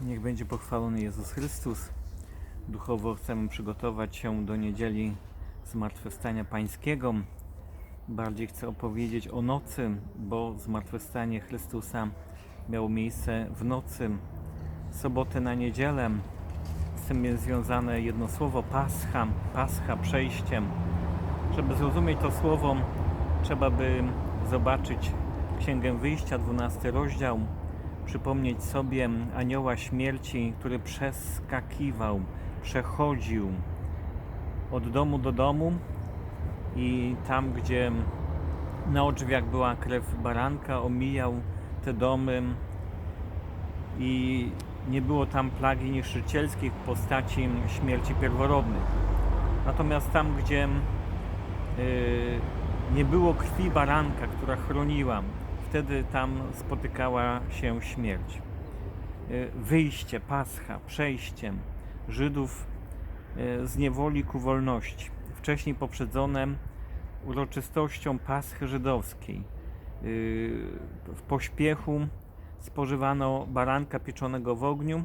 Niech będzie pochwalony Jezus Chrystus. Duchowo chcemy przygotować się do niedzieli Zmartwychwstania Pańskiego. Bardziej chcę opowiedzieć o nocy, bo Zmartwychwstanie Chrystusa miało miejsce w nocy, sobotę na niedzielę. Z tym jest związane jedno słowo Pascha, Pascha przejściem. Żeby zrozumieć to słowo, trzeba by zobaczyć Księgę Wyjścia, 12 rozdział, przypomnieć sobie anioła śmierci, który przeskakiwał, przechodził od domu do domu i tam, gdzie na drzwiach była krew baranka, omijał te domy i nie było tam plagi niszczycielskiej w postaci śmierci pierworodnych. Natomiast tam, gdzie y, nie było krwi baranka, która chroniła, wtedy tam spotykała się śmierć. Y, Wyjście, Pascha, przejściem Żydów y, z niewoli ku wolności, wcześniej poprzedzone uroczystością Paschy żydowskiej. Y, W pośpiechu spożywano baranka pieczonego w ogniu,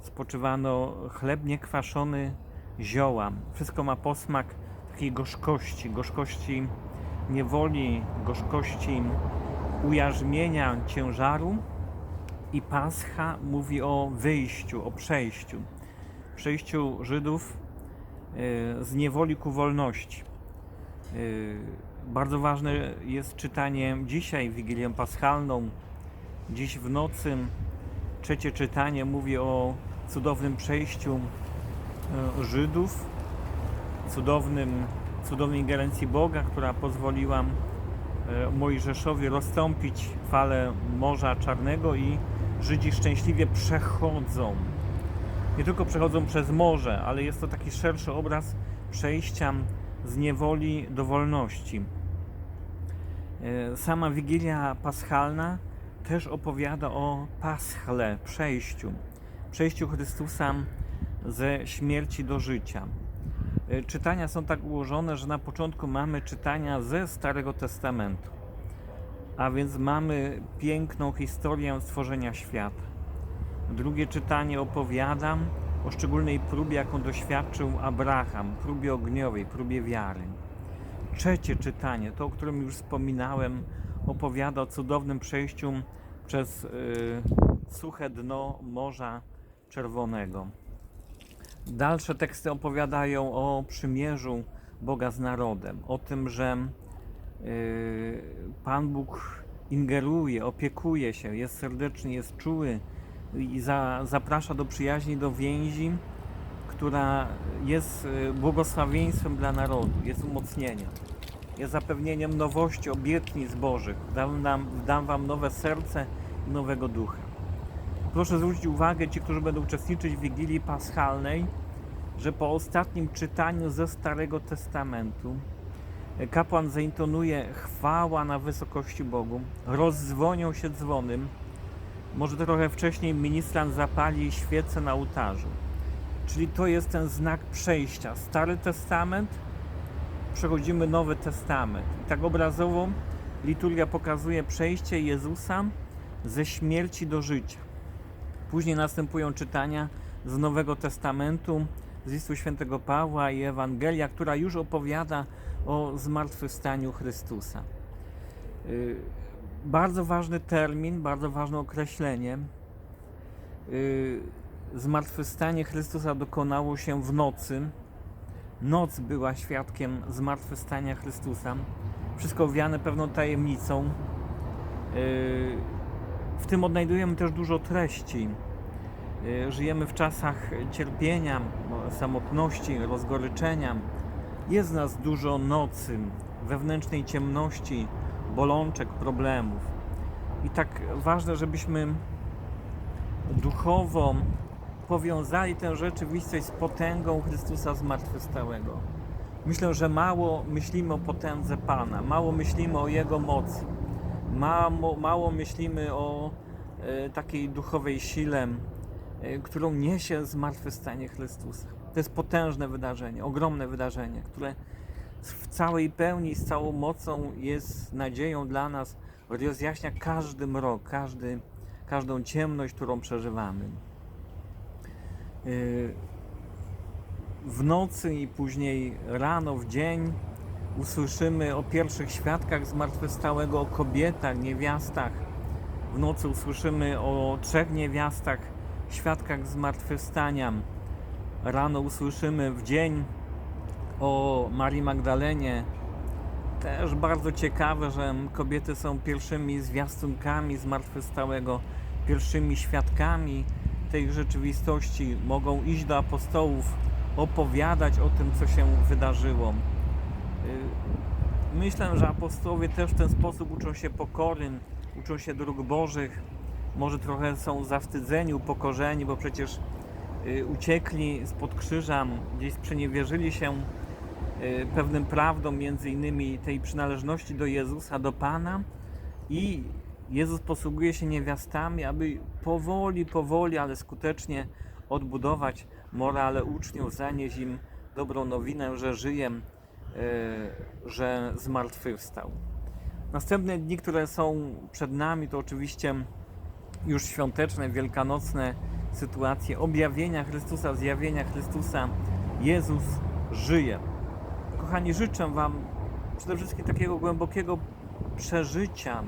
spoczywano chleb niekwaszony, zioła. Wszystko ma posmak takiej gorzkości, gorzkości niewoli, gorzkości ujarzmienia ciężaru. I Pascha mówi o wyjściu, o przejściu. Przejściu Żydów y, z niewoli ku wolności. Y, Bardzo ważne jest czytanie dzisiaj, Wigilię Paschalną. Dziś w nocy trzecie czytanie mówi o cudownym przejściu y, Żydów, cudownym, cudownej ingerencji Boga, która pozwoliła Mojżeszowi rozstąpić falę Morza Czarnego i Żydzi szczęśliwie przechodzą. Nie tylko przechodzą przez morze, ale jest to taki szerszy obraz przejścia z niewoli do wolności. E, Sama Wigilia Paschalna też opowiada o paschle, przejściu, przejściu Chrystusa ze śmierci do życia. E, Czytania są tak ułożone, że na początku mamy czytania ze Starego Testamentu, a więc mamy piękną historię stworzenia świata. Drugie czytanie opowiada o szczególnej próbie, jaką doświadczył Abraham, próbie ogniowej, próbie wiary. Trzecie czytanie, to o którym już wspominałem, opowiada o cudownym przejściu przez y, suche dno Morza Czerwonego. Dalsze teksty opowiadają o przymierzu Boga z narodem, o tym, że y, Pan Bóg ingeruje, opiekuje się, jest serdeczny, jest czuły i za, zaprasza do przyjaźni, do więzi, która jest y, błogosławieństwem dla narodu, jest umocnieniem, jest zapewnieniem nowości, obietnic Bożych. Dam, nam, dam Wam nowe serce i nowego ducha. Proszę zwrócić uwagę, ci, którzy będą uczestniczyć w Wigilii Paschalnej, że po ostatnim czytaniu ze Starego Testamentu e, kapłan zaintonuje chwała na wysokości Bogu, rozdzwonią się dzwonem, może trochę wcześniej ministrant zapali świecę na ołtarzu. Czyli to jest ten znak przejścia. Stary Testament, przechodzimy Nowy Testament. I tak obrazowo liturgia pokazuje przejście Jezusa ze śmierci do życia. Później następują czytania z Nowego Testamentu, z listu świętego Pawła i Ewangelia, która już opowiada o zmartwychwstaniu Chrystusa. Y, Bardzo ważny termin, bardzo ważne określenie. Y, Zmartwychwstanie Chrystusa dokonało się w nocy. Noc była świadkiem zmartwychwstania Chrystusa. Wszystko owiane pewną tajemnicą. W tym odnajdujemy też dużo treści. Y, Żyjemy w czasach cierpienia, samotności, rozgoryczenia. Jest nas dużo nocy, wewnętrznej ciemności, bolączek, problemów. I tak ważne, żebyśmy duchowo powiązali tę rzeczywistość z potęgą Chrystusa zmartwychwstałego. Myślę, że mało myślimy o potędze Pana, mało myślimy o Jego mocy, mało, mało myślimy o e, takiej duchowej sile, e, którą niesie zmartwychwstanie Chrystusa. To jest potężne wydarzenie, ogromne wydarzenie, które w całej pełni, z całą mocą jest nadzieją dla nas, rozjaśnia każdy mrok, każdy, każdą ciemność, którą przeżywamy. y, w nocy i później rano, w dzień usłyszymy o pierwszych świadkach zmartwychwstałego, o kobietach, niewiastach. W nocy usłyszymy o trzech niewiastach, świadkach zmartwychwstania. Rano usłyszymy w dzień o Marii Magdalenie. Też bardzo ciekawe, że kobiety są pierwszymi zwiastunkami zmartwychwstałego, pierwszymi świadkami tej rzeczywistości. Mogą iść do apostołów, opowiadać o tym, co się wydarzyło. Y, Myślę, że apostołowie też w ten sposób uczą się pokory, uczą się dróg Bożych. Może trochę są zawstydzeni, upokorzeni, bo przecież y, uciekli spod krzyża, gdzieś sprzeniewierzyli się y, pewnym prawdom, między innymi tej przynależności do Jezusa, do Pana i Jezus posługuje się niewiastami, aby powoli, powoli, ale skutecznie odbudować morale uczniów, zanieść im dobrą nowinę, że żyje, y, że zmartwychwstał. Następne dni, które są przed nami, to oczywiście już świąteczne, wielkanocne sytuacje objawienia Chrystusa, zjawienia Chrystusa. Jezus żyje. Kochani, życzę Wam przede wszystkim takiego głębokiego przeżycia,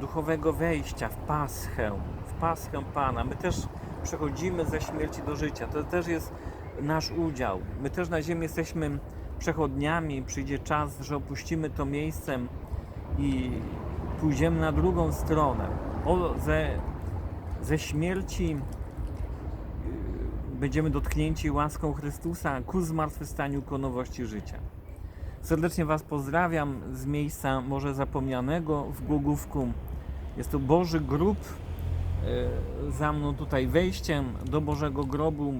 duchowego wejścia w Paschę, w Paschę Pana. My też przechodzimy ze śmierci do życia. To też jest nasz udział. My też na ziemi jesteśmy przechodniami. Przyjdzie czas, że opuścimy to miejsce i pójdziemy na drugą stronę. O, ze, ze śmierci y, będziemy dotknięci łaską Chrystusa ku zmartwychwstaniu, ku nowości życia. Serdecznie Was pozdrawiam z miejsca może zapomnianego w Głogówku. Jest to Boży grób. y, Za mną tutaj wejściem do Bożego grobu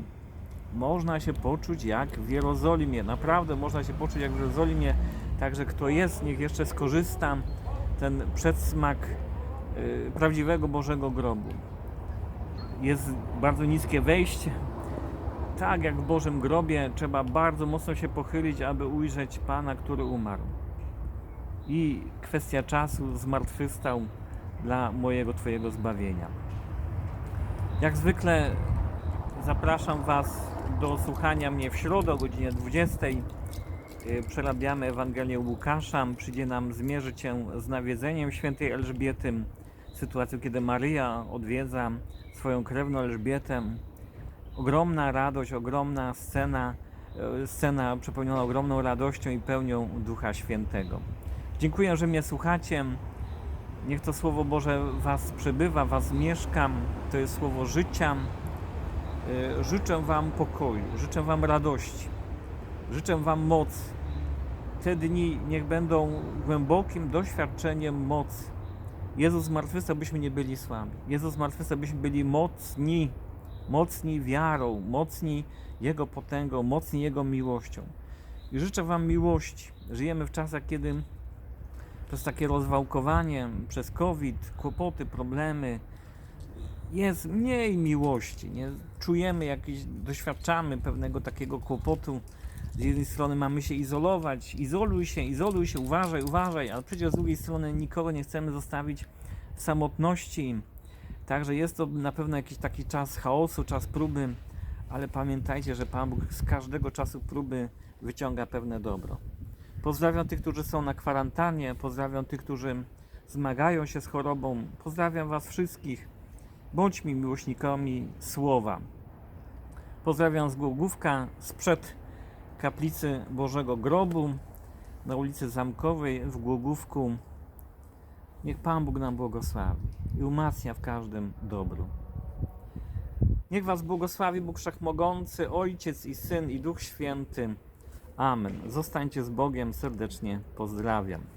można się poczuć jak w Jerozolimie. Naprawdę można się poczuć jak w Jerozolimie. Także kto jest, niech jeszcze skorzysta ten przedsmak y, prawdziwego Bożego grobu. Jest bardzo niskie wejście. Tak jak w Bożym grobie, trzeba bardzo mocno się pochylić, aby ujrzeć Pana, który umarł. I kwestia czasu zmartwychwstał dla mojego Twojego zbawienia. Jak zwykle zapraszam Was do słuchania mnie w środę o godzinie 20. Y, Przerabiamy Ewangelię Łukasza. Przyjdzie nam zmierzyć się z nawiedzeniem świętej Elżbiety, sytuacją, kiedy Maryja odwiedza swoją krewną Elżbietę. Ogromna radość, ogromna scena, e, scena przepełniona ogromną radością i pełnią Ducha Świętego. Dziękuję, że mnie słuchacie. Niech to Słowo Boże Was przebywa, Was mieszka. To jest Słowo życia. E, Życzę Wam pokoju, życzę Wam radości, życzę Wam mocy. Te dni niech będą głębokim doświadczeniem mocy. Jezus zmartwychwstał, byśmy nie byli słabi. Jezus zmartwychwstał, byśmy byli mocni, mocni wiarą, mocni Jego potęgą, mocni Jego miłością. I życzę Wam miłości. Żyjemy w czasach, kiedy przez takie rozwałkowanie, przez COVID, kłopoty, problemy, jest mniej miłości. Nie? Czujemy jakieś, doświadczamy pewnego takiego kłopotu. Z jednej strony mamy się izolować, izoluj się, izoluj się, uważaj, uważaj, ale przecież z drugiej strony nikogo nie chcemy zostawić w samotności. Także jest to na pewno jakiś taki czas chaosu, czas próby, ale pamiętajcie, że Pan Bóg z każdego czasu próby wyciąga pewne dobro. Pozdrawiam tych, którzy są na kwarantannie, pozdrawiam tych, którzy zmagają się z chorobą. Pozdrawiam Was wszystkich. Bądźmy miłośnikami słowa. Pozdrawiam z Głogówka, sprzed kaplicy Bożego Grobu na ulicy Zamkowej w Głogówku. Niech Pan Bóg nam błogosławi i umacnia w każdym dobru. Niech Was błogosławi Bóg Wszechmogący, Ojciec i Syn i Duch Święty. Amen. Zostańcie z Bogiem, serdecznie pozdrawiam.